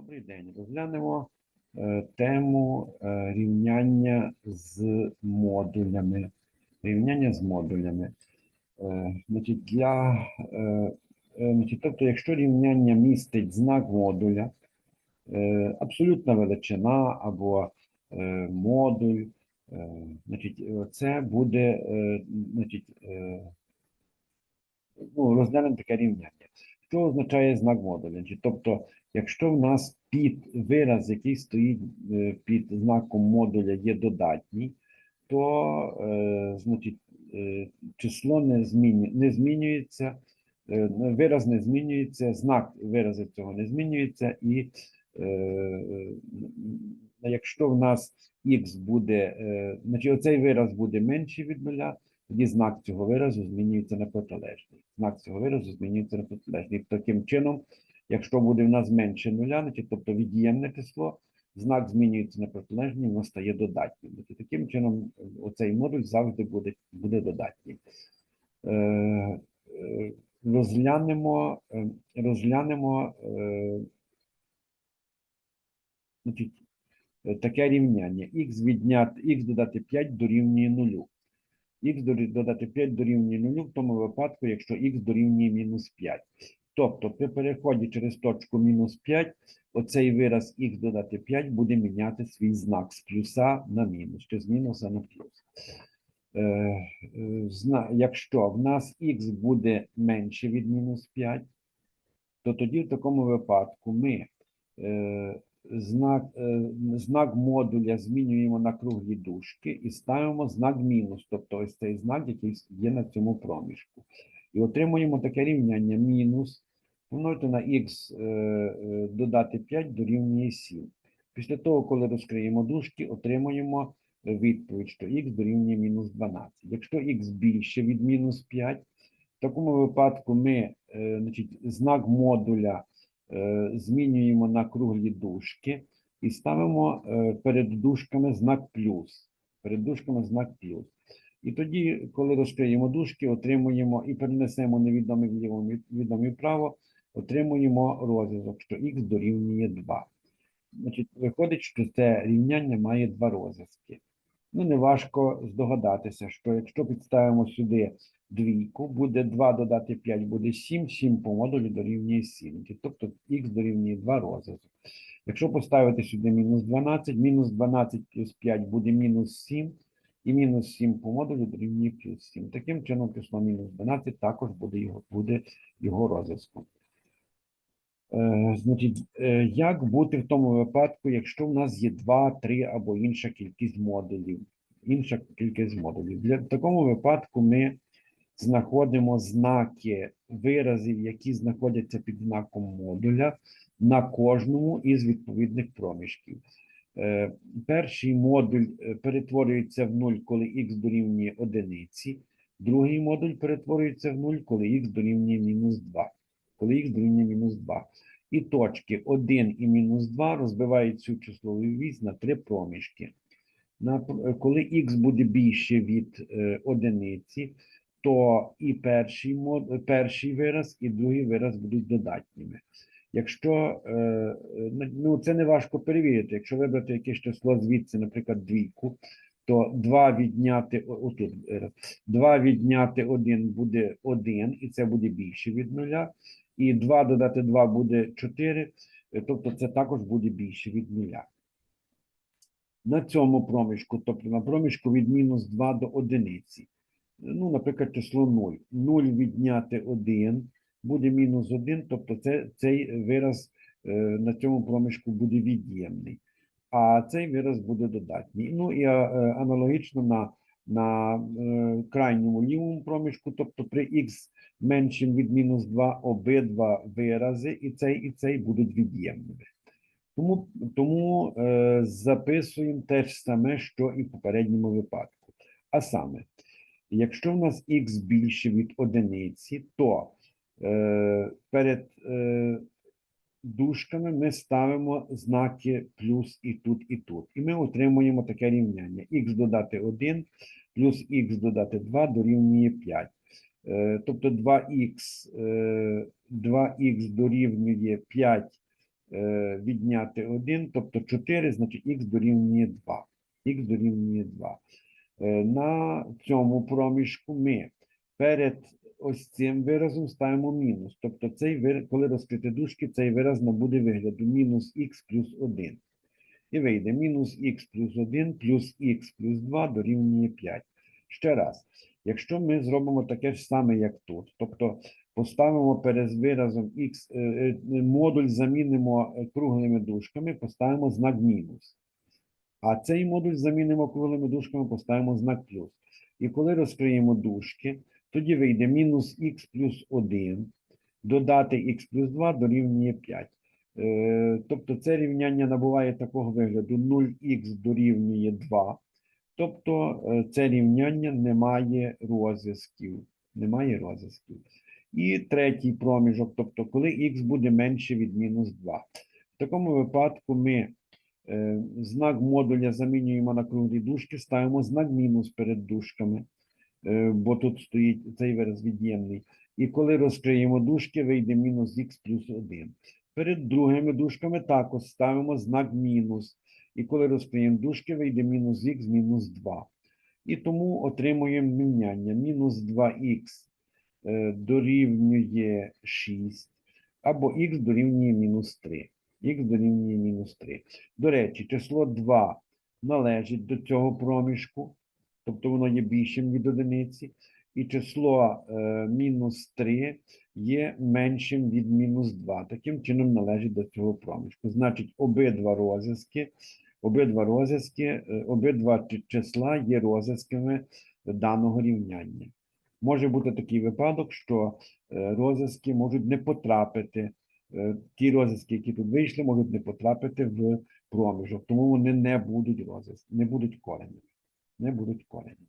Добрий день. Розглянемо е, тему е, рівняння з модулями. Рівняння з модулями. Е, значить, для, е, е, значить, тобто, якщо рівняння містить знак модуля, е, абсолютна величина або е, модуль, е, значить, е, це буде е, значить, е, ну, розглянемо таке рівняння. Що означає знак модуля? Тобто, якщо в нас під вираз, який стоїть е, під знаком модуля, є додатній, то е, значить, е, число не, зміню, не змінюється, вираз не змінюється, знак виразу цього не змінюється, і якщо в нас х буде, значить оцей вираз буде менший від нуля, тоді знак цього виразу змінюється на протилежний. Знак цього виразу змінюється на протилежний. Таким чином, якщо буде в нас менше нуля, тобто від'ємне число, знак змінюється на протилежний, воно стає додатнім. Значить, таким чином, е, оцей модуль завжди буде, буде додатній. Е, е, розглянемо, розглянемо значить, таке рівняння. Х відняти, х додати 5 дорівнює 0. Х додати 5 дорівнює 0 в тому випадку, якщо х дорівнює мінус 5. Тобто при переході через точку мінус 5, оцей вираз х додати 5 буде міняти свій знак з плюса на мінус, чи з мінуса на плюс. Е, е, якщо в нас х буде менше від мінус 5, то тоді в такому випадку ми е, знак, е, знак модуля змінюємо на круглі дужки і ставимо знак мінус, тобто ось цей знак, який є на цьому проміжку. І отримуємо таке рівняння мінус помножити на х е, е, додати 5 дорівнює 7. Після того, коли розкриємо дужки, отримуємо відповідь, що х дорівнює мінус 12. Якщо х більше від мінус 5, в такому випадку ми значить, знак модуля змінюємо на круглі дужки і ставимо е, перед дужками знак плюс. Перед дужками знак плюс. І тоді, коли розкриємо дужки, отримуємо і перенесемо невідомі вліво, невідомі вправо, отримуємо розв'язок, що х дорівнює 2. Значить, виходить, що це рівняння має два розв'язки. Ну, неважко здогадатися, що якщо підставимо сюди двійку, буде 2 додати 5, буде 7, 7 по модулю дорівнює 7. Тобто х дорівнює 2 розв'язок. Якщо поставити сюди мінус 12, мінус 12 плюс 5 буде мінус 7, і мінус 7 по модулю дорівнює плюс 7. Таким чином, число мінус 12 також буде його, буде його розв'язком. Е, значить, е, як бути в тому випадку, якщо в нас є 2, 3 або інша кількість модулів? Інша кількість модулів. Для в такому випадку ми знаходимо знаки виразів, які знаходяться під знаком модуля на кожному із відповідних проміжків. Е, Перший модуль е, перетворюється в 0, коли х дорівнює одиниці. Другий модуль перетворюється в 0, коли х дорівнює мінус 2. Коли х дорівнює мінус 2. І точки 1 і мінус 2 розбивають цю числову вісь на три проміжки. Е, коли х буде більше від одиниці, то і перший, перший вираз, і другий вираз будуть додатніми. Якщо е, е, ну це не важко перевірити, якщо вибрати якесь число звідси, наприклад, двійку, то 2 відняти отут, е, 2 відняти 1 буде 1, і це буде більше від нуля. І 2 додати 2 буде 4, е, тобто це також буде більше від нуля. На цьому проміжку, тобто на проміжку від мінус 2 до одиниці, ну, наприклад, число 0. 0 відняти 1 буде мінус 1, тобто це, цей вираз е, на цьому проміжку буде від'ємний, а цей вираз буде додатній. Ну і е, аналогічно на, на е, крайньому лівому проміжку, тобто при х меншим від мінус 2, обидва вирази, і цей, і цей будуть від'ємними. Тому, тому записуємо те ж саме, що і в попередньому випадку. А саме, якщо в нас х більше від одиниці, то е, перед е, дужками ми ставимо знаки плюс і тут, і тут. І ми отримуємо таке рівняння. х додати 1 плюс х додати 2 дорівнює 5. Е, Тобто 2х, е, 2х дорівнює 5 е, відняти 1, тобто 4, значить х дорівнює 2. Х дорівнює 2. Е, На цьому проміжку ми перед ось цим виразом ставимо мінус. Тобто, цей вираз, коли розкрити дужки, цей вираз набуде вигляду мінус х плюс 1. І вийде мінус х плюс 1 плюс х плюс 2 дорівнює 5. Ще раз, якщо ми зробимо таке ж саме, як тут, тобто поставимо перед виразом х, е, е, модуль замінимо круглими дужками, поставимо знак мінус. А цей модуль замінимо круглими дужками, поставимо знак плюс. І коли розкриємо дужки, тоді вийде мінус х плюс 1, додати х плюс 2 дорівнює 5. Е, Тобто це рівняння набуває такого вигляду 0х дорівнює 2. Тобто е, це рівняння не має розв'язків. Немає розв'язків. І третій проміжок, тобто коли х буде менше від мінус 2. В такому випадку ми знак модуля замінюємо на круглі дужки, ставимо знак мінус перед дужками, е, бо тут стоїть цей вираз від'ємний. І коли розкриємо дужки, вийде мінус х плюс 1. Перед другими дужками також ставимо знак мінус. І коли розкриємо дужки, вийде мінус х мінус 2. І тому отримуємо міняння. Мінус 2х е, дорівнює 6, або х дорівнює мінус 3. Х дорівнює мінус 3. До речі, число 2 належить до цього проміжку, тобто воно є більшим від одиниці. І число е, мінус 3 є меншим від мінус 2. Таким чином належить до цього проміжку. Значить, обидва розв'язки, обидва розв'язки, е, обидва числа є розв'язками даного рівняння. Може бути такий випадок, що е, розв'язки можуть не потрапити, ті розв'язки, які тут вийшли, можуть не потрапити в проміжок, тому вони не будуть розв'язки, не будуть корені. Не будуть корені.